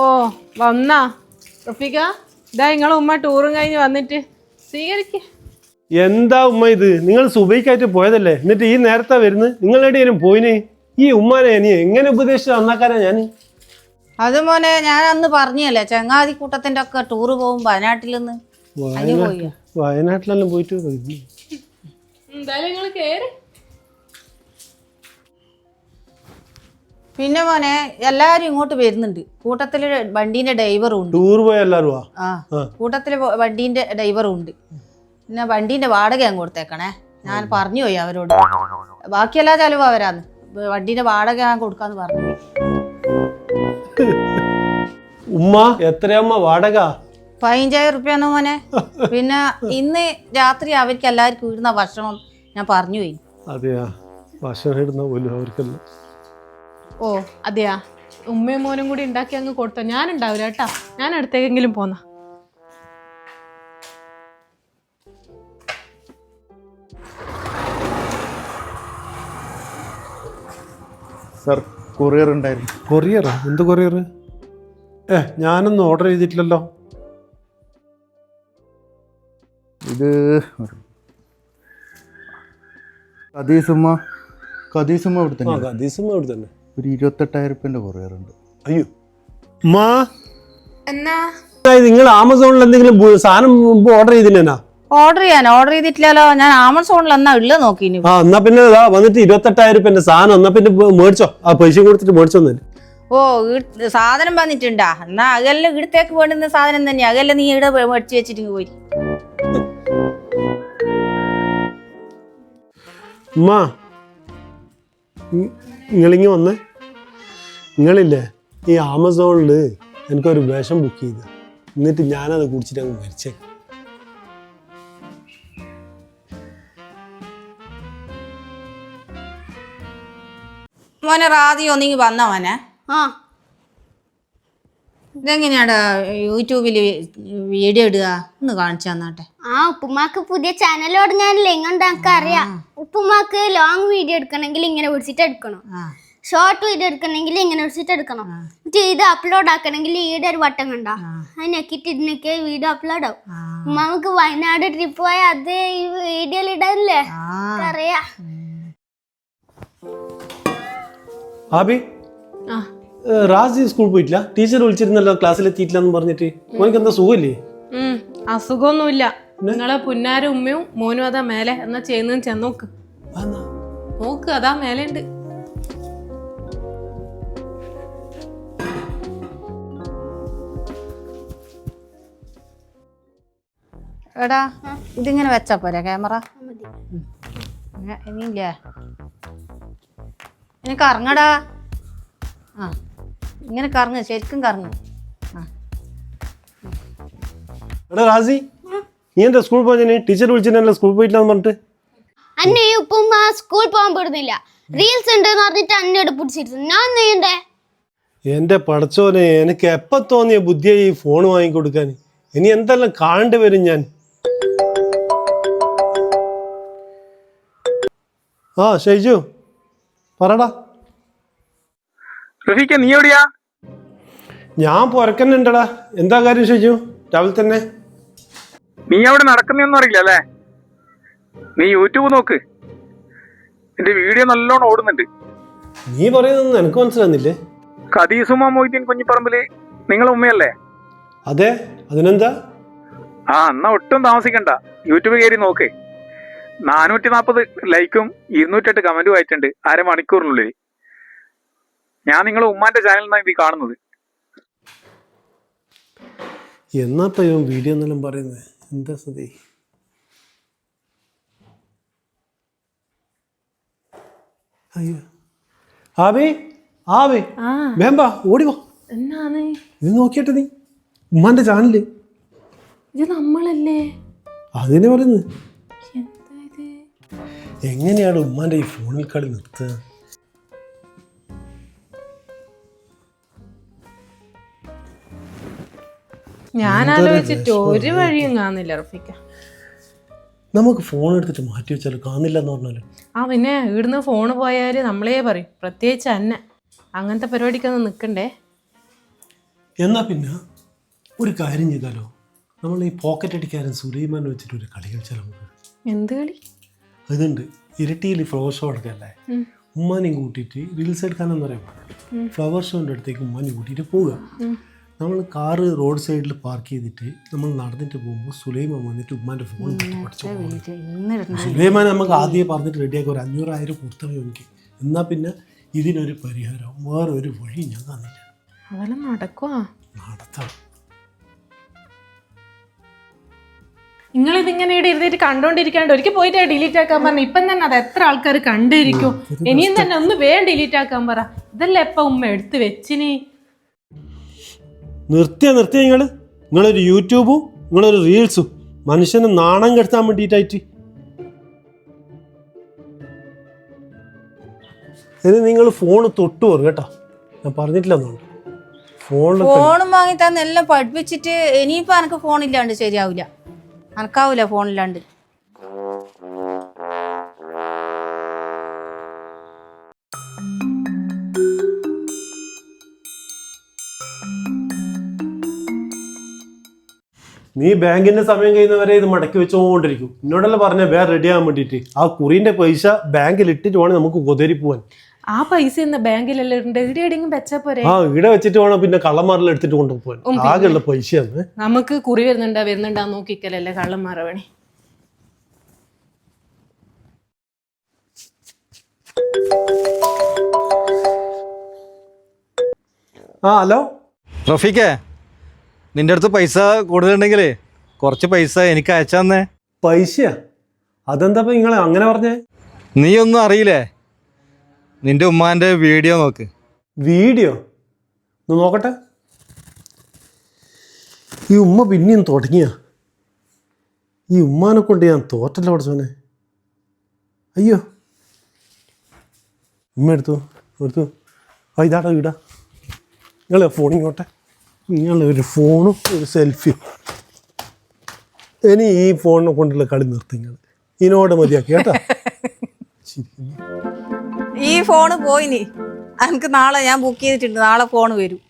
ഓ വന്നാ. റഫീക ഇതാ നിങ്ങളെ ഉമ്മ ടൂറും കഴിഞ്ഞ് വന്നിട്ട്. സ്വീകരിക്ക. എന്താ ഉമ്മ ഇത്? നിങ്ങൾ സുബൈക്കായിട്ട് പോയതല്ലേ? എന്നിട്ട് ഈ നേരത്തെ വരുന്നത്? നിങ്ങൾ എവിടെയും പോയിന്? ഈ ഉമ്മാനെ ഇനി എങ്ങനെ ഉപദേശിച്ച് നന്നാക്കാനാ ഞാൻ അത് മോനെ ഞാൻ അന്ന് പറഞ്ഞല്ലേ ചങ്ങാതി കൂട്ടത്തിന്റെ ഒക്കെ ടൂറ് പോകും വയനാട്ടിൽ നിന്ന് വയനാട്ടിലെല്ലാം പോയിട്ട്. എന്തായാലും നിങ്ങൾ കേറി. പിന്നെ മോനെ എല്ലാരും ഇങ്ങോട്ട് വരുന്നുണ്ട്. കൂട്ടത്തിൽ വണ്ടീന്റെ ഡ്രൈവറും ഉണ്ട്. ടൂർ പോയ ആ. കൂട്ടത്തിൽ വണ്ടീന്റെ ഡ്രൈവറും ഉണ്ട്. പിന്നെ വണ്ടീന്റെ വാടക ഞാൻ കൊടുത്തേക്കണേ. ഞാൻ പറഞ്ഞു പോയി അവരോട്. ബാക്കിയെല്ലാ ചെലവ് അവരാന്ന്. വണ്ടീന്റെ വാടക ഞാൻ കൊടുക്കാന്ന് പറഞ്ഞു. ഉമ്മ എത്രയമ്മ വാടക? പതിനഞ്ചായിരം റുപ്യാന്ന് മോനെ? പിന്നെ ഇന്ന് രാത്രി അവർക്ക് എല്ലാവർക്കും ഇടുന്ന ഭക്ഷണം ഞാൻ പറഞ്ഞു പോയി. അതെയാ. ഭക്ഷണം ഇടുന്ന പോലും അവർക്കല്ല. ഓ അതെയാ? ഉമ്മയും മോനും കൂടി ഉണ്ടാക്കി അങ്ങ് കൊടുത്തോ. ഞാൻ ഉണ്ടാവില്ല കേട്ടാ. ഞാൻ അടുത്തേക്കെങ്കിലും പോന്ന. സർ കൊറിയർ ഉണ്ടായിരുന്നു. കൊറിയർ എന്ത് കൊറിയർ? ഏ ഞാനൊന്നും ഓർഡർ ചെയ്തിട്ടില്ലല്ലോ. ഇത് കദീസുമ്മ. കദീസുമ്മ ഇവിടെ തന്നെ കദീസും ഇവിടെ തന്നെ ഒരു ഇരുപത്തെട്ടായിരം റുപ്യന്റെ കൊറിയർ ഉണ്ട് അയ്യോ. മാ എന്നാ? നിങ്ങൾ ആമസോണിൽ എന്തെങ്കിലും സാധനം മുമ്പ് ഓർഡർ ചെയ്തില്ലേനാ ഓർഡർ ചെയ്യാൻ ഓർഡർ ചെയ്തിട്ടില്ലല്ലോ. ഞാൻ ആമസോണിൽ എന്നാ ഇല്ല നോക്കി ആ എന്നാ പിന്നെ വന്നിട്ട് ഇരുപത്തെട്ടായിരം റുപ്യന്റെ സാധനം എന്നാ പിന്നെ മേടിച്ചോ. ആ പൈസ കൊടുത്തിട്ട് മേടിച്ചോ ഓ സാധനം വന്നിട്ടുണ്ടാ? എന്നാ അകല്ല ഇടത്തേക്ക് വേണ്ടുന്ന സാധനം തന്നെയാ അകല്ല നീ ഇവിടെ മേടിച്ച് വെച്ചിട്ട് പോയി. ഉമ്മ. നിങ്ങളിങ്ങി വന്നേ. നിങ്ങളില്ലേ ഈ ആമസോണിൽ എനിക്കൊരു വേഷം ബുക്ക് ചെയ്ത. എന്നിട്ട് ഞാനത് കുടിച്ചിട്ട് അങ്ങ് മരിച്ചേ മോനെ റാദിയോ നീ വന്ന മോനെ? ആ. ഇതെങ്ങനെയാടാ യൂട്യൂബിൽ വീഡിയോ ഇടുക ഒന്ന് കാണിച്ചു തന്നാട്ടെ. ആ ഉപ്പുമാക്ക് പുതിയ ചാനൽ തുടങ്ങാനില്ലേ. ഇങ്ങോട്ട് എനിക്ക് അറിയാം ഉപ്പുമാക്ക് ലോങ് വീഡിയോ എടുക്കണമെങ്കിൽ ഇങ്ങനെ പിടിച്ചിട്ട് എടുക്കണം. ഷോർട്ട് വീഡിയോ എടുക്കണമെങ്കിൽ ഇങ്ങനെ പിടിച്ചിട്ട് എടുക്കണം. എന്നിട്ട് ഇത് അപ്ലോഡ് ആക്കണമെങ്കിൽ ഈടെ ഒരു ബട്ടൺ കണ്ട. അത് ഞെക്കിട്ട് ഇതിനൊക്കെ വീഡിയോ അപ്ലോഡ് ആവും. ഉമ്മാക്ക് വയനാട് ട്രിപ്പ് പോയ അത് ഈ വീഡിയോയിൽ ഇടാനില്ലേ അറിയാ ആബി. ആ. റാസി സ്കൂൾ പോയിട്ടില്ല. ടീച്ചർ വിളിച്ചിരുന്നല്ലോ ക്ലാസ്സിൽ എത്തിയിട്ടില്ല എന്ന് പറഞ്ഞിട്ട്. മോനിക്ക് എന്താ സുഖമില്ലേ അസുഖമൊന്നുമില്ല. നിങ്ങളെ പുന്നാരും ഉമ്മയും മോനും അതാ മേലെ. എന്നാ ചെയ്യുന്നതെന്ന് ചെന്നോക്ക്? നോക്ക്. അതാ മേലെ ഉണ്ട് എടാ ഇതിങ്ങനെ വെച്ചാ പോരെ ക്യാമറ? ഇനിയില്ലേ? എനിക്ക് ഇറങ്ങടാ. ആ. ഇങ്ങനെ കറങ്ങ് ശരിക്കും കറങ്ങ്. എടാ റാസി നീ എന്താ സ്കൂൾ പോയി ടീച്ചർ വിളിച്ചിട്ടുണ്ടല്ലോ സ്കൂൾ പോയിട്ടില്ല എന്ന് പറഞ്ഞിട്ട്? അന്നെ ഈ ഉപ്പുമ്മ സ്കൂൾ പോകാൻ പെടുന്നില്ല. റീൽസ് ഉണ്ട് എന്ന് പറഞ്ഞിട്ട് അന്നയോട് പിടിച്ചിരുന്നു. ഞാൻ ചെയ്യണ്ടേ എന്റെ പടച്ചോനെ എനിക്ക് എപ്പോ തോന്നിയ ബുദ്ധിയായി ഈ ഫോൺ വാങ്ങിക്കൊടുക്കാൻ? ഇനി എന്തെല്ലാം കാണേണ്ടി വരും ഞാൻ? ആ ഷൈജു പറടാ. റഫീക്ക നീ എവിടെയാ? ഞാൻ പൊരക്കന്നുണ്ടടാ. എന്താ കാര്യം ചോദിച്ചു രാവിലെ തന്നെ? നീ അവിടെ നടക്കുന്നൊന്നും അറിയില്ല അല്ലേ? നീ യൂട്യൂബ് നോക്ക്. എന്റെ വീഡിയോ നല്ലോണം ഓടുന്നുണ്ട്. നീ പറയുന്നൊന്നും എനിക്ക് മനസ്സിലാകുന്നില്ലേ ഖദീസുമ മൊയ്തീൻ കുഞ്ഞിപ്പറമ്പിൽ നിങ്ങളെ ഉമ്മയല്ലേ? അതെ അതിനെന്താ? ആ എന്നാ ഒട്ടും താമസിക്കണ്ട. യൂട്യൂബ് കയറി നോക്ക്. നാനൂറ്റി നാൽപ്പത് ലൈക്കും ഇരുന്നൂറ്റെട്ട് കമന്റും ആയിട്ടുണ്ട് അര മണിക്കൂറിനുള്ളിൽ ഞാൻ നിങ്ങളെ ഉമ്മാന്റെ ചാനലിൽ നിന്നാണ് ഇത് കാണുന്നത്. എന്നാപ്പ ഇവൻ വീഡിയോ എന്നെല്ലാം പറയുന്നത് എന്താ സ്ഥിതി അയ്യോ. ആവേ ആവേ. വേമ്പ ഓടി വാ. എന്നാണ്? ഇത് നോക്കിയിട്ട് നീ. ഉമ്മാന്റെ ചാനൽ. ഇത് നമ്മളല്ലേ? അതിനെ പറയുന്നത് എങ്ങനെയാണ് ഉമ്മാന്റെ ഈ ഫോണിൽ കളി നിർത്തുക? ഞാൻ ആലോചിച്ചിട്ട് ഒരു വഴിയും കാണുന്നില്ല റഫീക്ക നമുക്ക് ഫോൺ എടുത്തിട്ട് മാറ്റി വെച്ചാൽ കാണില്ല എന്ന് പറഞ്ഞാലും? ആ പിന്നെ ഇവിടുന്ന് ഫോൺ പോയാൽ നമ്മളേ പറയും. പ്രത്യേകിച്ച് അന്നെ. അങ്ങനത്തെ പരിപാടിക്കൊന്നും നിൽക്കണ്ടേ എന്നാ പിന്നെ ഒരു കാര്യം ചെയ്താലോ? നമ്മൾ ഈ പോക്കറ്റ് അടിക്കാരൻ സുലൈമാൻ വെച്ചിട്ട് ഒരു കളി കളിച്ചാൽ നമുക്ക്? എന്ത് കളി? അതുണ്ട് ഇരട്ടിയിൽ ഫ്ലവർ ഷോ എടുക്കല്ലേ ഉമ്മാനെയും കൂട്ടിയിട്ട് റീൽസ് എടുക്കാനെന്ന് പറയാം ഫ്ലവർ ഷോന്റെ അടുത്തേക്ക് ഉമ്മാനെ കൂട്ടിയിട്ട് പോവുക. നമ്മൾ കാറ് റോഡ് സൈഡിൽ പാർക്ക് ചെയ്തിട്ട് നമ്മൾ നടന്നിട്ട് പോകുമ്പോൾ സുലൈമാൻ വന്നിട്ട് ഉമ്മാന്റെ ഫോൺ സുലൈമാൻ നമുക്ക് ആദ്യം പറഞ്ഞിട്ട് റെഡിയാക്കി ഒരു അഞ്ഞൂറായിരം കൊടുത്തവ എനിക്ക്. എന്നാൽ പിന്നെ ഇതിനൊരു പരിഹാരം. വേറെ ഒരു വഴി ഞാൻ തന്നില്ല. അതെല്ലാം നടക്കുവാ? നടത്താം നിങ്ങൾ ഇതിങ്ങനെ ഇവിടെ ഇരുന്നിട്ട് കണ്ടോണ്ടിരിക്കാണ്ട് ഒരിക്കൽ പോയിട്ട് ഡിലീറ്റ് ആക്കാൻ പറഞ്ഞു. ഇപ്പം തന്നെ അത് എത്ര ആൾക്കാർ കണ്ടിരിക്കും. ഇനിയും തന്നെ ഒന്ന് വേഗം ഡിലീറ്റ് ആക്കാൻ പറ. ഇതല്ലേ എപ്പ ഉമ്മ എടുത്ത് വെച്ചിനി? നിർത്തിയ നിർത്തിയ നിങ്ങൾ നിങ്ങളൊരു യൂട്യൂബും നിങ്ങളൊരു റീൽസും. മനുഷ്യനെ നാണം കെടുത്താൻ വേണ്ടിയിട്ടായിട്ട്. ഇനി നിങ്ങൾ ഫോൺ തൊട്ടു പോറ് കേട്ടോ. ഞാൻ പറഞ്ഞിട്ടില്ല ഫോണും വാങ്ങി തന്നെ എല്ലാം പഠിപ്പിച്ചിട്ട് ഇനിയിപ്പോ എനക്ക് ഫോണില്ലാണ്ട് ശരിയാവില്ല എനക്കാവൂല ഫോണില്ലാണ്ട് നീ ബാങ്കിന്റെ സമയം കഴിയുന്നവരെ ഇത് മടക്കി വെച്ചുകൊണ്ടിരിക്കും. എന്നോടല്ല പറഞ്ഞ വേറെ റെഡി ആകാൻ വേണ്ടിയിട്ട്. ആ കുറിന്റെ പൈസ ബാങ്കിൽ ഇട്ടിട്ട് വേണം നമുക്ക് കൊതേരി പോവാൻ ആ പൈസ ഇന്ന് ബാങ്കിലെല്ലാം ഇവിടെ എവിടെയെങ്കിലും വെച്ചാ പോരെ? ആ ഇവിടെ വെച്ചിട്ട് വേണം പിന്നെ കള്ളന്മാരിൽ എടുത്തിട്ട് കൊണ്ടുപോകാൻ. ആകെയുള്ള പൈസയാണ്. നമുക്ക് കുറി വരുന്നുണ്ടാ വരുന്നുണ്ടാ നോക്കിക്കലല്ലേ കള്ളന്മാരെ പണി. ആ ഹലോ? റഫീഖേ നിന്റെ അടുത്ത് പൈസ കൂടുതലുണ്ടെങ്കിലേ കുറച്ച് പൈസ എനിക്ക് അയച്ചു തന്നെ. പൈസയാ? അതെന്താ നിങ്ങൾ അങ്ങനെ പറഞ്ഞേ? നീ ഒന്നും അറിയില്ലേ? നിന്റെ ഉമ്മാന്റെ വീഡിയോ നോക്ക്. വീഡിയോ? ഒന്ന് നോക്കട്ടെ. ഈ ഉമ്മ പിന്നെയും തുടങ്ങിയ? ഈ ഉമ്മാനെ കൊണ്ട് ഞാൻ തോറ്റല്ല പഠിച്ചോനെ അയ്യോ. ഉമ്മ എടുത്തു എടുത്തു. ആ ഇതാടാ വീടാ നിങ്ങൾ ഫോൺ നിങ്ങൾ ഒരു ഫോണും ഒരു സെൽഫിയും ഇനി ഈ ഫോണിനെ കൊണ്ടുള്ള കളി നിർത്തി നിങ്ങൾ ഇതിനോട് മതിയാക്കി കേട്ടോ? ഈ ഫോണ് പോയിനി എനിക്ക് നാളെ ഞാൻ ബുക്ക് ചെയ്തിട്ടുണ്ട്. നാളെ ഫോൺ വരും.